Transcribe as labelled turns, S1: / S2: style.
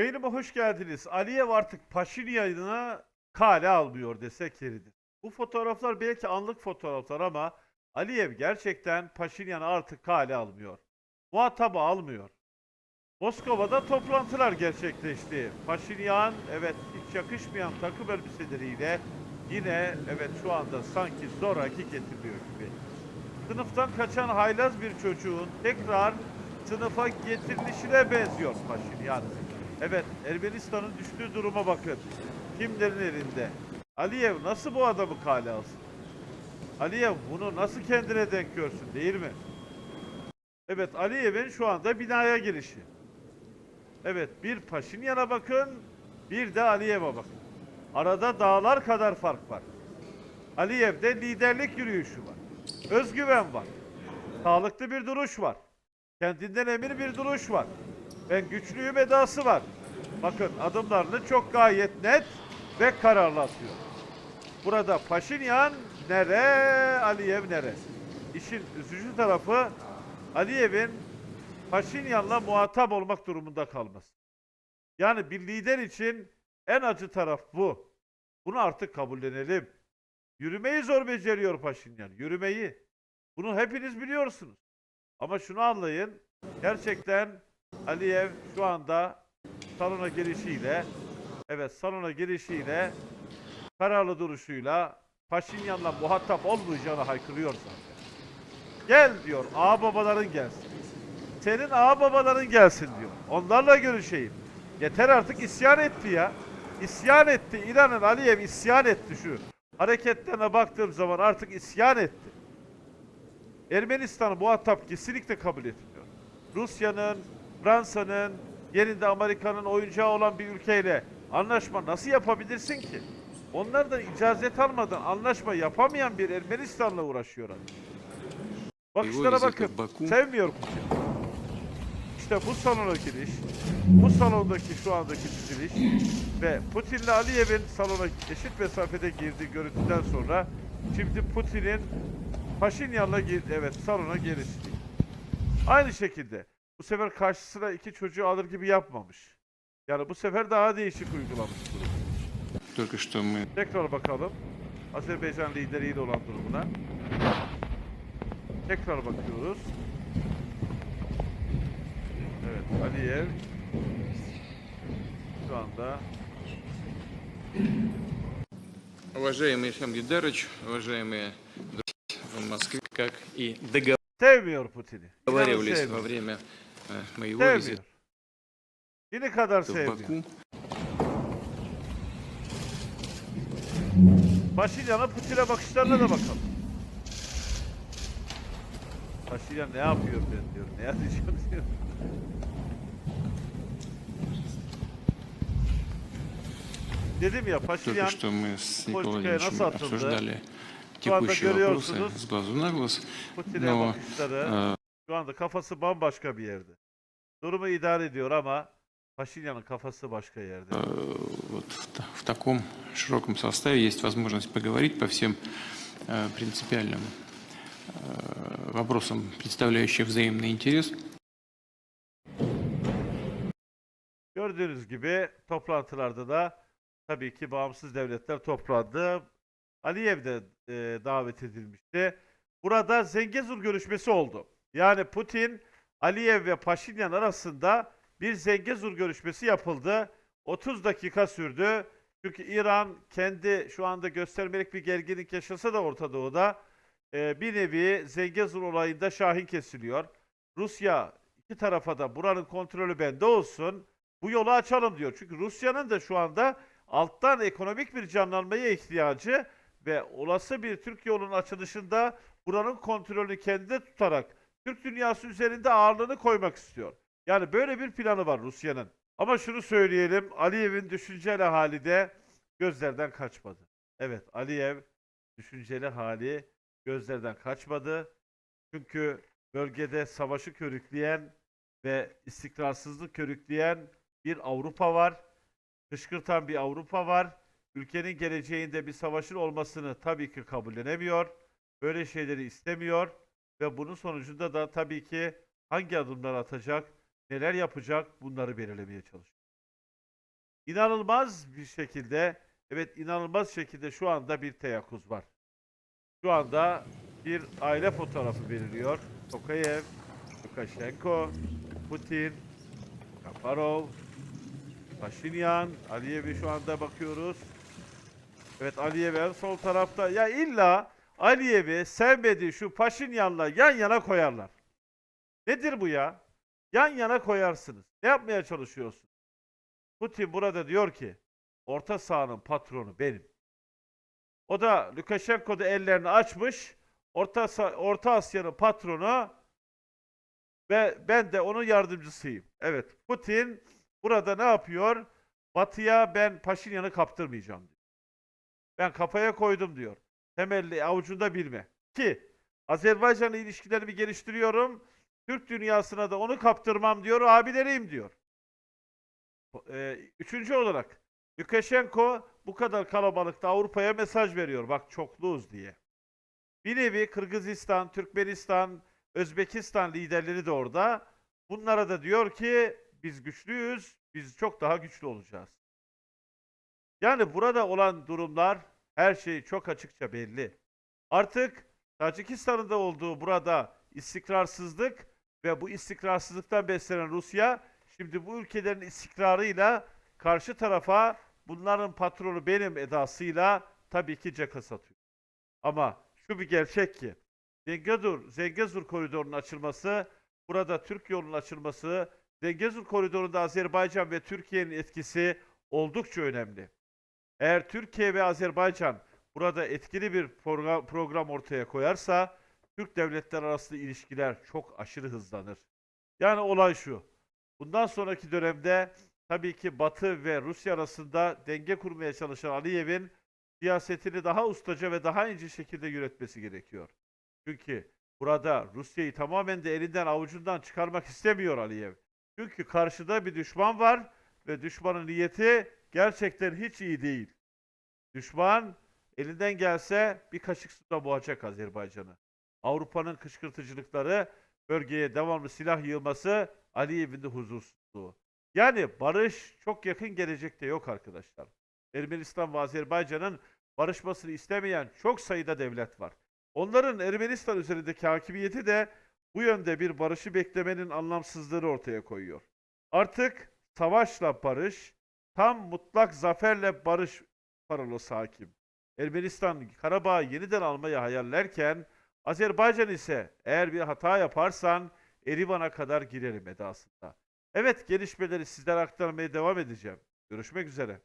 S1: Yayınıma hoş geldiniz. Aliyev artık Paşinyan'ı kale almıyor desek yeridir. Bu fotoğraflar belki anlık fotoğraflar ama Aliyev gerçekten Paşinyan'ı artık kale almıyor. Muhatabı almıyor. Moskova'da toplantılar gerçekleşti. Paşinyan evet hiç yakışmayan takım elbiseleriyle yine evet şu anda sanki zoraki getiriliyor gibi. Sınıftan kaçan haylaz bir çocuğun tekrar sınıfa getirilişine benziyor Paşinyan. Evet Ermenistan'ın düştüğü duruma bakın. Kimlerin elinde? Aliyev nasıl bu adamı kale alsın? Aliyev bunu nasıl kendine denk görsün değil mi? Evet Aliyev'in şu anda binaya girişi. Evet bir Paşinyan'a bakın bir de Aliyev'e bakın. Arada dağlar kadar fark var. Aliyev'de liderlik yürüyüşü var. Özgüven var. Sağlıklı bir duruş var. Kendinden emin bir duruş var. Ben güçlüyüm edası var. Bakın adımlarını çok gayet net ve kararlı atıyor. Burada Paşinyan nere, Aliyev nere? İşin üzücü tarafı Aliyev'in Paşinyan'la muhatap olmak durumunda kalması. Yani bir lider için en acı taraf bu. Bunu artık kabullenelim. Yürümeyi zor beceriyor Paşinyan. Yürümeyi. Bunu hepiniz biliyorsunuz. Ama şunu anlayın. Gerçekten Aliyev şu anda salona girişiyle evet salona girişiyle kararlı duruşuyla Paşinyan'la muhatap olmayacağını haykırıyor zaten. Gel diyor ağa babaların gelsin. Senin ağa babaların gelsin diyor. Onlarla görüşeyim. Yeter artık isyan etti ya. İsyan etti. İnanın Aliyev isyan etti şu. Hareketlerine baktığım zaman artık isyan etti. Ermenistan'ı muhatap kesinlikle kabul etmiyor. Rusya'nın, Fransa'nın, yerinde Amerika'nın oyuncağı olan bir ülkeyle anlaşma nasıl yapabilirsin ki? Onlardan icazet almadan anlaşma yapamayan bir Ermenistan'la uğraşıyorlar. Bakışlara bakın. Sevmiyorum. İşte bu salona giriş, bu salondaki şu andaki diziliş ve Putin'le Aliyev'in salona eşit mesafede girdiği görüntüden sonra şimdi Putin'in Paşinyan'la girdi evet salona gelişti. Aynı şekilde bu sefer karşısına iki çocuğu alır gibi yapmamış. Yani bu sefer daha değişik uygulamış durumu.
S2: только что мы
S1: Tekrar bakalım. Azerbaycan lideriyle olan durumuna. Tekrar bakıyoruz. Evet, Aliyev şu anda
S2: Уважаемый Ильхам Гидарович, уважаемые друзья в Москве, как и
S1: sevmiyor Putin'i. İnanın
S2: договаривались во
S1: sevmiyor.
S2: время э, моего
S1: Sevmiyor.
S2: визита
S1: Yine kadar
S2: в
S1: sevmiyor.
S2: Баку,
S1: Paşinyan'a Putin'e bakışlarına da bakalım. Paşinyan ne yapıyor ben diyor. Ne yapacağım diyor. Dedim ya
S2: только
S1: Paşinyan
S2: что мы с Николаем
S1: Польская
S2: Владимировичем
S1: насадка, да?
S2: обсуждали
S1: Şu anda
S2: текущие вопросы
S1: görüyorsunuz.
S2: с глазу на глаз,
S1: Putin'e
S2: но
S1: bakışları
S2: э,
S1: şu anda kafası bambaşka bir yerde. Durumu idare ediyor ama Paşinyan'ın kafası başka yerde.
S2: э, вот в, та- в таком широком составе есть возможность поговорить по всем э, принципиальным э, вопросам, представляющим взаимный интерес.
S1: Gördüğünüz gibi toplantılarda da tabii ki bağımsız devletler toplandı. Aliyev de e, davet edilmişti. Burada Zengezur görüşmesi oldu. Yani Putin, Aliyev ve Paşinyan arasında bir Zengezur görüşmesi yapıldı. 30 dakika sürdü. Çünkü İran kendi şu anda göstermelik bir gerginlik yaşasa da Orta Doğu'da e, bir nevi Zengezur olayında şahin kesiliyor. Rusya iki tarafa da buranın kontrolü bende olsun. Bu yolu açalım diyor. Çünkü Rusya'nın da şu anda alttan ekonomik bir canlanmaya ihtiyacı ve olası bir Türk yolunun açılışında buranın kontrolünü kendinde tutarak Türk dünyası üzerinde ağırlığını koymak istiyor. Yani böyle bir planı var Rusya'nın. Ama şunu söyleyelim, Aliyev'in düşünceli hali de gözlerden kaçmadı. Evet, Aliyev düşünceli hali gözlerden kaçmadı. Çünkü bölgede savaşı körükleyen ve istikrarsızlık körükleyen bir Avrupa var. Kışkırtan bir Avrupa var. Ülkenin geleceğinde bir savaşın olmasını tabii ki kabullenemiyor. Böyle şeyleri istemiyor ve bunun sonucunda da tabii ki hangi adımlar atacak, neler yapacak bunları belirlemeye çalışıyor. inanılmaz bir şekilde evet inanılmaz şekilde şu anda bir teyakkuz var. Şu anda bir aile fotoğrafı veriliyor. Tokayev, Lukashenko, Putin, Kaparov, Paşinyan, Aliyev'e şu anda bakıyoruz. Evet Aliyev en sol tarafta. Ya illa Aliyev'i sevmediği şu Paşinyan'la yan yana koyarlar. Nedir bu ya? Yan yana koyarsınız. Ne yapmaya çalışıyorsun? Putin burada diyor ki orta sahanın patronu benim. O da Lukashenko da ellerini açmış. Orta Orta Asya'nın patronu ve ben de onun yardımcısıyım. Evet, Putin burada ne yapıyor? Batı'ya ben Paşinyan'ı kaptırmayacağım diyor. Ben kafaya koydum diyor. Temelli avucunda bilme. Ki Azerbaycan'la ilişkilerimi geliştiriyorum. Türk dünyasına da onu kaptırmam diyor. Abileriyim diyor. Ee, üçüncü olarak Lukashenko bu kadar kalabalıkta Avrupa'ya mesaj veriyor. Bak çokluğuz diye. Bir nevi Kırgızistan, Türkmenistan, Özbekistan liderleri de orada. Bunlara da diyor ki biz güçlüyüz, biz çok daha güçlü olacağız. Yani burada olan durumlar her şey çok açıkça belli. Artık Tacikistan'ın da olduğu burada istikrarsızlık ve bu istikrarsızlıktan beslenen Rusya şimdi bu ülkelerin istikrarıyla karşı tarafa bunların patronu benim edasıyla tabii ki caka satıyor. Ama şu bir gerçek ki Zengezur, Zengezur koridorunun açılması, burada Türk yolunun açılması, Zengezur koridorunda Azerbaycan ve Türkiye'nin etkisi oldukça önemli. Eğer Türkiye ve Azerbaycan burada etkili bir program, ortaya koyarsa Türk devletler arasında ilişkiler çok aşırı hızlanır. Yani olay şu. Bundan sonraki dönemde tabii ki Batı ve Rusya arasında denge kurmaya çalışan Aliyev'in siyasetini daha ustaca ve daha ince şekilde yönetmesi gerekiyor. Çünkü burada Rusya'yı tamamen de elinden avucundan çıkarmak istemiyor Aliyev. Çünkü karşıda bir düşman var ve düşmanın niyeti gerçekten hiç iyi değil. Düşman elinden gelse bir kaşık suda boğacak Azerbaycan'ı. Avrupa'nın kışkırtıcılıkları, bölgeye devamlı silah yığması, Aliyev'in de huzursuzluğu. Yani barış çok yakın gelecekte yok arkadaşlar. Ermenistan ve Azerbaycan'ın barışmasını istemeyen çok sayıda devlet var. Onların Ermenistan üzerindeki hakimiyeti de bu yönde bir barışı beklemenin anlamsızlığını ortaya koyuyor. Artık savaşla barış, tam mutlak zaferle barış paralosu hakim. Ermenistan Karabağ'ı yeniden almayı hayallerken Azerbaycan ise eğer bir hata yaparsan Erivan'a kadar girerim edasında. Evet gelişmeleri sizlere aktarmaya devam edeceğim. Görüşmek üzere.